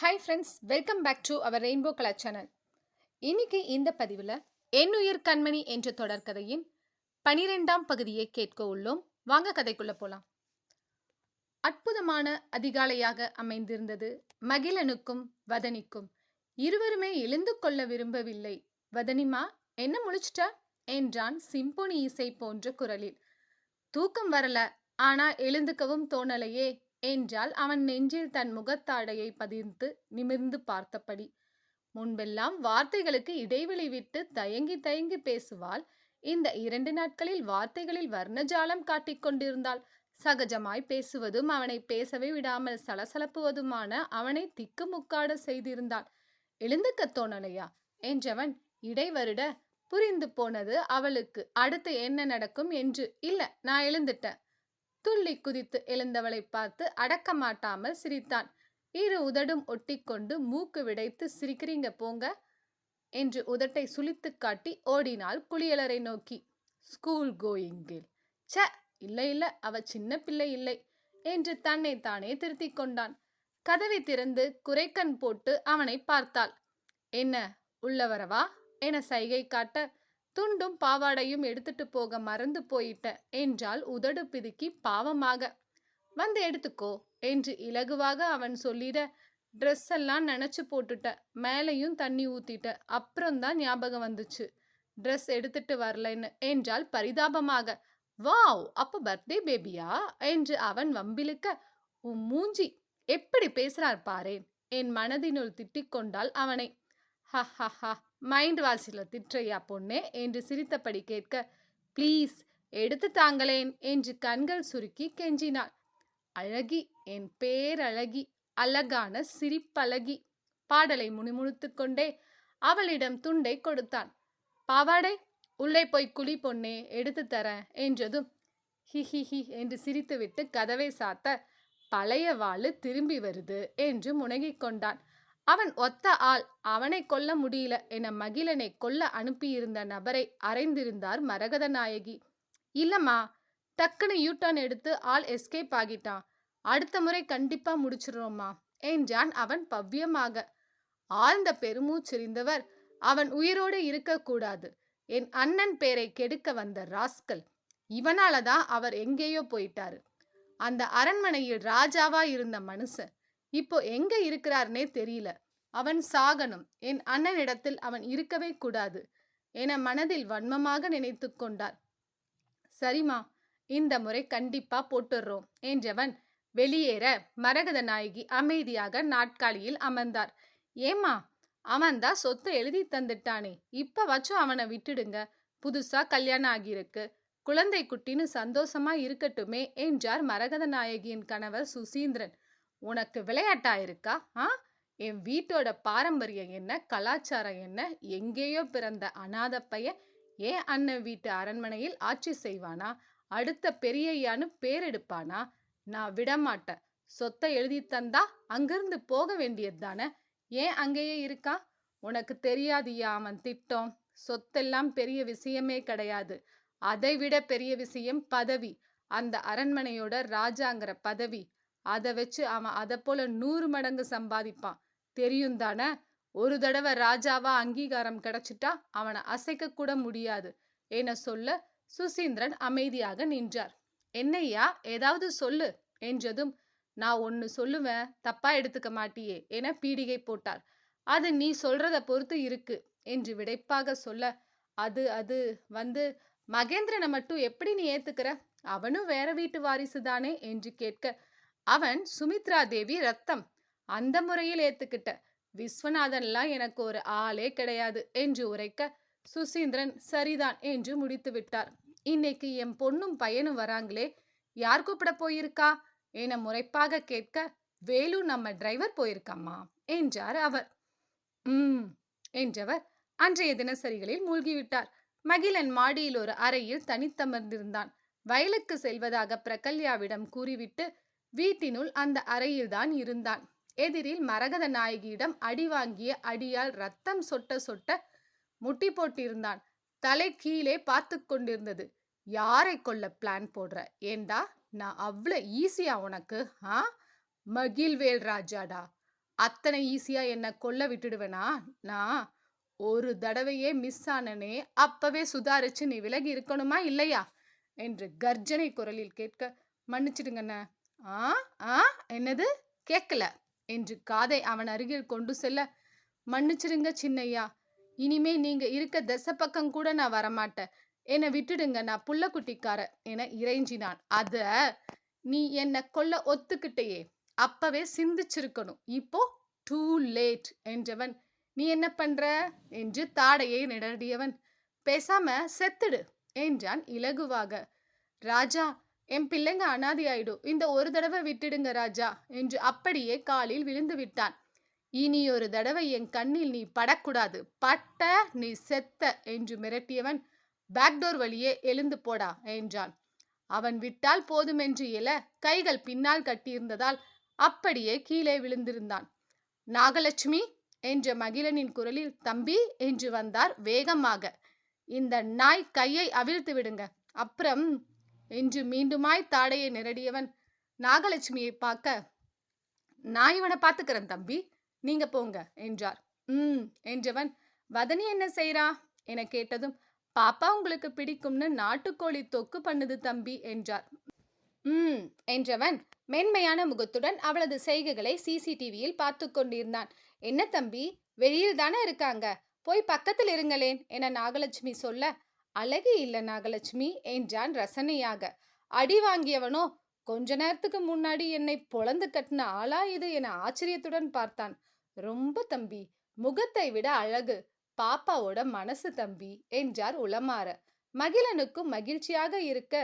Hi friends welcome back to our rainbow colour channel இன்னைக்கு இந்த பதிவில் என்னுயிர் கண்மணி என்ற தொடர்கதையின் பனிரெண்டாம் பகுதியை கேட்க உள்ளோம். வாங்க கதைக்குள்ள போலாம். அற்புதமான அதிகாலையாக அமைந்திருந்தது மகிழனுக்கும் வதனிக்கும். இருவருமே எழுந்து கொள்ள விரும்பவில்லை. வதனிமா என்ன முழிச்சிட்ட? என்றான் சிம்பொனி இசை போன்ற குரலில். தூக்கம் வரல ஆனா எழுந்துக்கவும் தோணலையே. என்றால் அவன் நெஞ்சில் தன் முகத்தாடையை பதிர்ந்து நிமிர்ந்து பார்த்தபடி முன்பெல்லாம் வார்த்தைகளுக்கு இடைவெளி விட்டு தயங்கி தயங்கி பேசுவாள். இந்த இரண்டு நாட்களில் வார்த்தைகளில் வர்ணஜாலம் காட்டிக் கொண்டிருந்தாள். சகஜமாய் பேசுவதும் அவனை பேசவே விடாமல் சலசலப்புவதுமான அவனை திக்குமுக்காட செய்திருந்தாள். எழுந்துக்க தோணலையா என்றவன் இடைவருட புரிந்து போனது அவளுக்கு. அடுத்து என்ன நடக்கும் என்று இல்ல நான் எழுந்துட்டேன். துள்ளி குதித்து எழுந்தவளை பார்த்து அடக்க மாட்டாமல் சிரித்தான். இரு உதடும் ஒட்டிக்கொண்டு மூக்கு விடைத்து சிரிக்கிறீங்க போங்க என்று உதட்டை சுளித்து காட்டி ஓடினாள் குளியலரை நோக்கி. ஸ்கூல் கோயிங்கில். ச இல்லை இல்லை அவ சின்ன பிள்ளை இல்லை என்று தன்னை தானே திருத்திக் கொண்டான். கதவை திறந்து குறைக்கண் போட்டு அவனை பார்த்தாள். என்ன உள்ளவரவா? என சைகை காட்ட துண்டும் பாவாடையும் எடுத்துட்டு போக மறந்து போயிட்ட என்றால் உதடு பிதுக்கி பாவமாக. வந்து எடுத்துக்கோ என்று இலகுவாக அவன் சொல்லிட ட்ரெஸ் எல்லாம் நினச்சி போட்டுட்ட மேலையும் தண்ணி ஊத்திட்ட அப்புறம்தான் ஞாபகம் வந்துச்சு. ட்ரெஸ் எடுத்துட்டு வரலன்னு என்றால் பரிதாபமாக. வாவ்! அப்ப பர்த்டே பேபியா? என்று அவன் வம்பிழுக்க உன் மூஞ்சி! எப்படி பேசுறார் பாரேன் என் மனதினுள் திட்டிக் கொண்டாள் அவனை. ஹ ஹ ஹ மைண்ட் வாசில திட்டையா பொண்ணே என்று சிரித்தபடி கேட்க ப்ளீஸ் எடுத்து தாங்களேன் என்று கண்கள் சுருக்கி கெஞ்சினாள். அழகி என் பேரழகி அழகான சிரிப்பழகி பாடலை முணுமுணுத்துக் கொண்டே அவளிடம் துண்டை கொடுத்தான். பாவாடை உள்ளே போய் குழி பொண்ணே எடுத்து தர என்றதும் ஹி ஹி ஹி என்று சிரித்துவிட்டு கதவை சாத்த பழைய வாளு திரும்பி வருது என்று முனகிக் கொண்டான். அவன் ஒத்த ஆள். அவனை கொல்ல முடியல என மகிழனை கொல்ல அனுப்பியிருந்த நபரை அறைந்திருந்தார் மரகத நாயகி இல்லம்மா டக்குன்னு யூட்டர்ன் எடுத்து ஆள் எஸ்கேப் ஆகிட்டான். அடுத்த முறை கண்டிப்பா முடிச்சிடுறோம்மா என்றான் அவன் பவ்யமாக. ஆழ்ந்த பெருமூச்சிரிந்தவர் அவன் உயிரோடு இருக்கக்கூடாது. என் அண்ணன் பேரை கெடுக்க வந்த ராஸ்கல். இவனால தான் அவர் எங்கேயோ போயிட்டாரு. அந்த அரண்மனையில் ராஜாவா இருந்த மனுஷன் இப்போ எங்க இருக்கிறார்னே தெரியல. அவன் சாகணும். என் அண்ணனிடத்தில் அவன் இருக்கவே கூடாது என மனதில் வன்மமாக நினைத்து கொண்டார் சரிம்மா இந்த முறை கண்டிப்பா போட்டுடுறோம் என்றவன் வெளியேற மரகத நாயகி அமைதியாக நாட்காலியில் அமர்ந்தார். ஏம்மா அவன்தான் சொத்தை எழுதி தந்துட்டானே இப்ப வச்சும் அவனை விட்டுடுங்க புதுசா கல்யாணம் ஆகியிருக்கு குழந்தை குட்டின்னு சந்தோஷமா இருக்கட்டுமே என்றார் மரகத நாயகியின் கணவர் சுசீந்திரன். உனக்கு விளையாட்டா இருக்கா? ஆ? என் வீட்டோட பாரம்பரியம் என்ன? கலாச்சாரம் என்ன? எங்கேயோ பிறந்த அநாத பையன் ஏன் அண்ணன் வீட்டு அரண்மனையில் ஆட்சி செய்வானா? அடுத்த பெரியையான்னு பேரெடுப்பானா? நான் விடமாட்டேன். சொத்தை எழுதி தந்தா அங்கிருந்து போக வேண்டியது தானே? ஏன் அங்கேயே இருக்கா? உனக்கு தெரியாதியா அவன் திட்டம்? சொத்தெல்லாம் பெரிய விஷயமே கிடையாது. அதை விட பெரிய விஷயம் பதவி. அந்த அரண்மனையோட ராஜாங்கிற பதவி. அதை வச்சு அவன் அதை போல நூறு மடங்கு சம்பாதிப்பான். தெரியும் தானே? ஒரு தடவை ராஜாவா அங்கீகாரம் கிடைச்சிட்டா அவனை அசைக்க கூட முடியாது. என சொல்ல? சுசீந்திரன் அமைதியாக நின்றார். என்னையா ஏதாவது சொல்லு என்றதும் நான் ஒன்னு சொல்லுவேன் தப்பா எடுத்துக்க மாட்டியே என பீடிகை போட்டார். அது நீ சொல்றத பொறுத்து இருக்கு என்று விடைப்பாக சொல்ல அது அது வந்து மகேந்திரனை மட்டும் எப்படி நீ ஏத்துக்கிற? அவனும் வேற வீட்டு வாரிசு தானே என்று கேட்க அவன் சுமித்ரா தேவி ரத்தம் அந்த முறையில் ஏத்துக்கிட்ட. விஸ்வநாதன்லாம் எனக்கு ஒரு ஆளே கிடையாது என்று உரைக்க சுசீந்திரன் சரிதான் என்று முடித்து விட்டார். இன்னைக்கு என் பொண்ணும் பையனும் வராங்களே யார் கூப்பிட போயிருக்கா? என முறைப்பாக கேட்க வேலு நம்ம டிரைவர் போயிருக்கம்மா என்றார் அவர். ம் என்றவர் அன்றைய தினசரிகளில் மூழ்கிவிட்டார். மகிழன் மாடியில் ஒரு அறையில் தனித்தமர்ந்திருந்தான். வயலுக்கு செல்வதாக பிரகல்யாவிடம் கூறிவிட்டு வீட்டினுள் அந்த அறையில்தான் இருந்தான். எதிரில் மரகத நாயகியிடம் அடி வாங்கிய அடியால் ரத்தம் சொட்ட சொட்ட முட்டி போட்டிருந்தான். தலை கீழே பார்த்து கொண்டிருந்தது. யாரை கொல்ல பிளான் போடுற? ஏண்டா? நான் அவ்வளோ ஈஸியா உனக்கு ஆ? மகிழ்வேல் ராஜாடா அத்தனை ஈஸியா என்ன கொல்ல விட்டுடுவேனா? நான் ஒரு தடவையே மிஸ் ஆனனே அப்பவே சுதாரிச்சு நீ விலகி இருக்கணுமா இல்லையா? என்று கர்ஜனை குரலில் கேட்க மன்னிச்சிடுங்கண்ண ஆ ஆ என்னது? கேட்கல என்று காதை அவன் அருகில் கொண்டு செல்ல மன்னிச்சிருங்க சின்னையா இனிமே நீங்க இருக்க தச பக்கம் கூட நான் வரமாட்டேன். என்னை விட்டுடுங்க நான் புள்ளக்குட்டிக்கார என இறைஞ்சினான். அத நீ என்ன கொல்ல ஒத்துக்கிட்டேயே அப்பவே சிந்திச்சிருக்கணும். இப்போ டூ லேட் என்றவன் நீ என்ன பண்ற? என்று தாடையை நிடடியவன் பேசாம செத்துடு என்றான் இலகுவாக. ராஜா என் பிள்ளைங்க அனாதி இந்த ஒரு தடவை விட்டுடுங்க ராஜா என்று அப்படியே காலில் விழுந்து விட்டான். இனி ஒரு தடவை என் கண்ணில் நீ படக்கூடாது. பட்ட நீ செத்த என்று மிரட்டியவன் பேக்டோர் வழியே எழுந்து போடா என்றான். அவன் விட்டால் போதுமென்று எழ கைகள் பின்னால் கட்டியிருந்ததால் அப்படியே கீழே விழுந்திருந்தான். நாகலட்சுமி என்ற மகிழனின் குரலில் தம்பி என்று வந்தார் வேகமாக. இந்த நாய் கையை அவிழ்த்து விடுங்க. அப்புறம் என்று மீண்டுமாய் தாடையை நிரடியவன் நாகலட்சுமியை பார்க்க நான் இவனை பார்த்துக்கிறேன் தம்பி நீங்க போங்க என்றார். ம் என்றவன் வதனி என்ன செய்றா? என கேட்டதும் பாப்பா உங்களுக்கு பிடிக்கும்னு நாட்டுக்கோழி தொக்கு பண்ணுது தம்பி என்றார். ம் என்றவன் மென்மையான முகத்துடன் அவளது செய்கைகளை சிசிடிவியில் பார்த்து கொண்டிருந்தான். என்ன தம்பி வெளியில் தானே இருக்காங்க போய் பக்கத்தில் இருங்களேன் என நாகலட்சுமி சொல்ல அழகு இல்ல நாகலட்சுமி என்றான் ரசனையாக. அடி வாங்கியவனோ? கொஞ்ச நேரத்துக்கு முன்னாடி என்னை பொழந்து கட்டின ஆளா இது என ஆச்சரியத்துடன் பார்த்தான். ரொம்ப தம்பி முகத்தை விட அழகு. பாப்பாவோட மனசு தம்பி என்றார் உளமாற. மகிழனுக்கும் மகிழ்ச்சியாக இருக்க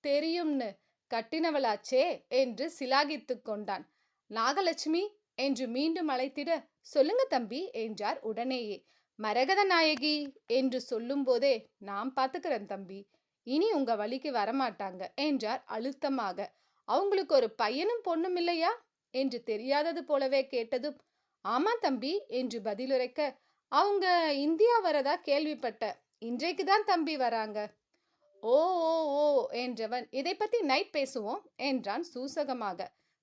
தெரியும்னு. கட்டினவளாச்சே என்று சிலாகித்துக் கொண்டான். நாகலட்சுமி என்று மீண்டும் அழைத்திட சொல்லுங்க தம்பி என்றார் உடனேயே. மரகத நாயகி என்று சொல்லும்போதே நான் பார்த்துக்கிறேன் தம்பி. இனி உங்க வழிக்கு வரமாட்டாங்க என்றார் அழுத்தமாக. அவங்களுக்கு ஒரு பையனும் பொண்ணும் இல்லையா? என்று தெரியாதது போலவே கேட்டதும் ஆமா தம்பி என்று பதிலுரைக்க அவங்க இந்தியா வரதா கேள்விப்பட்ட இன்றைக்கு தான் தம்பி வராங்க. ஓ ஓ ஓ என்றவன் இதை பத்தி நைட் பேசுவோம் என்றான் சூசகமாக.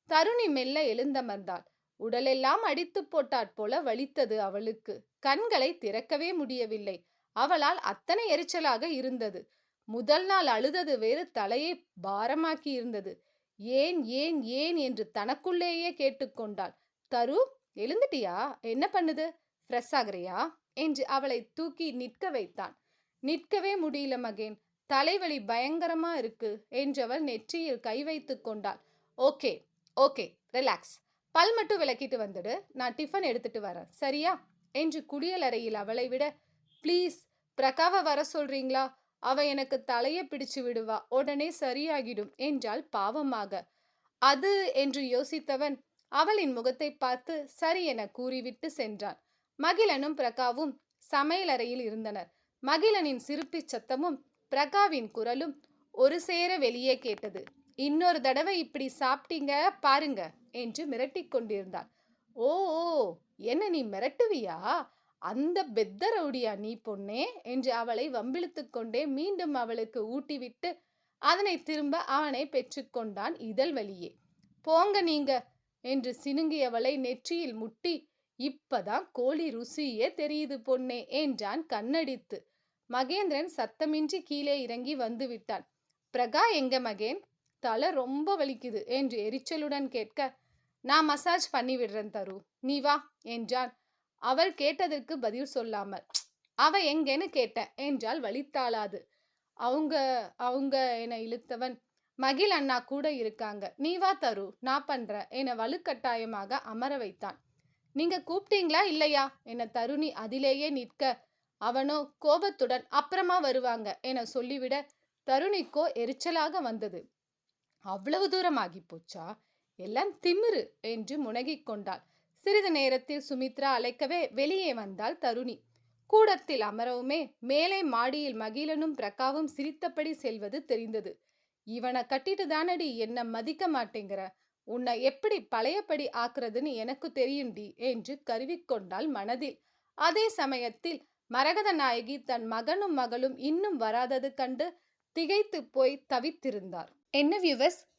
தருணி மெல்ல எழுந்தமர்ந்தாள். உடலெல்லாம் அடித்து போட்டாற் போல வலித்தது அவளுக்கு. கண்களை திறக்கவே முடியவில்லை. அவளால் அத்தனை எரிச்சலாக இருந்தது. முதல் நாள் அழுதது வேறு தலையை பாரமாக்கி இருந்தது. ஏன் ஏன் ஏன்? என்று தனக்குள்ளேயே கேட்டுக்கொண்டாள் தரு எழுந்துட்டியா? என்ன பண்ணுது? ஃப்ரெஷ் ஆகுறியா? என்று அவளை தூக்கி நிற்க வைத்தான். நிற்கவே முடியல மகேன். தலைவலி பயங்கரமா இருக்கு என்றவள் நெற்றியில் கை வைத்து கொண்டாள். Okay okay relax. பல் மட்டும் விளக்கிட்டு வந்துடு. நான் டிஃபன் எடுத்துட்டு வரேன். சரியா? என்று குடியலறையில் அவளை விட ப்ளீஸ் பிரகாவை வர சொல்றீங்களா? அவ எனக்கு தலையை பிடிச்சு விடுவா. உடனே சரியாகிடும் என்றாள் பாவமாக. அது என்று யோசித்தவன் அவளின் முகத்தை பார்த்து சரி என கூறிவிட்டு சென்றான். மகிழனும் பிரகாவும் சமையலறையில் இருந்தனர். மகிழனின் சிரிப்பிச் சத்தமும் பிரகாவின் குரலும் ஒரு சேர வெளியே கேட்டது. இன்னொரு தடவை இப்படி சாப்பிட்டீங்க? பாருங்க. என்று மிரட்டிக் கொண்டிருந்தாள். ஓ என்ன நீ மிரட்டுவியா? அந்த பெத்த ரவுடியா நீ பொண்ணே? என்று அவளை வம்பிழுத்து கொண்டே மீண்டும் அவளுக்கு ஊட்டிவிட்டு அதனை திரும்ப அவனை பெற்றுக்கொண்டான் இதழ் வழியே. போங்க நீங்க என்று சினுங்கியவளை நெற்றியில் முட்டி இப்பதான் கோழி ருசியே தெரியுது பொண்ணே என்றான் கண்ணடித்து. மகேந்திரன் சத்தமின்றி கீழே இறங்கி வந்து விட்டான். பிரகா எங்க மகேன்? தலை ரொம்ப வலிக்குது என்று எரிச்சலுடன் கேட்க நான் மசாஜ் பண்ணி விடுறேன் தரு. நீ வா என்றான். அவள் கேட்டதற்கு பதில் சொல்லாமல். அவ எங்கேன்னு கேட்டேன் என்றால் வலித்தாளாது. அவங்க அவங்க என இழுத்தவன். மகிழ் அண்ணா கூட இருக்காங்க. நீ வா தரு நான் பண்றேன் என வலுக்கட்டாயமாக அமர வைத்தான். நீங்க கூப்பிட்டீங்களா இல்லையா என தருணி அதிலேயே நிற்க அவனோ கோபத்துடன் அப்புறமா வருவாங்க என சொல்லிவிட தருணிக்கோ எரிச்சலாக வந்தது. அவ்வளவு தூரம் ஆகி போச்சா? எல்லாம் திமிரு என்று முனகிக் கொண்டாள். சிறிது நேரத்தில் சுமித்ரா அழைக்கவே வெளியே வந்தாள் தருணி. கூடத்தில் அமரவுமே மேலே மாடியில் மகிழனும் பிரகாவும் சிரித்தபடி செல்வது தெரிந்தது. இவனை கட்டிட்டு தானடி என்ன மதிக்க மாட்டேங்கிற? உன்னை எப்படி பழையபடி ஆக்குறதுன்னு எனக்கு தெரியும்டி என்று கருவிக்கொண்டாள் மனதில். அதே சமயத்தில் மரகத நாயகி தன் மகனும் மகளும் இன்னும் வராதது கண்டு திகைத்து போய் தவித்திருந்தார். என்ன வியூவர்ஸ்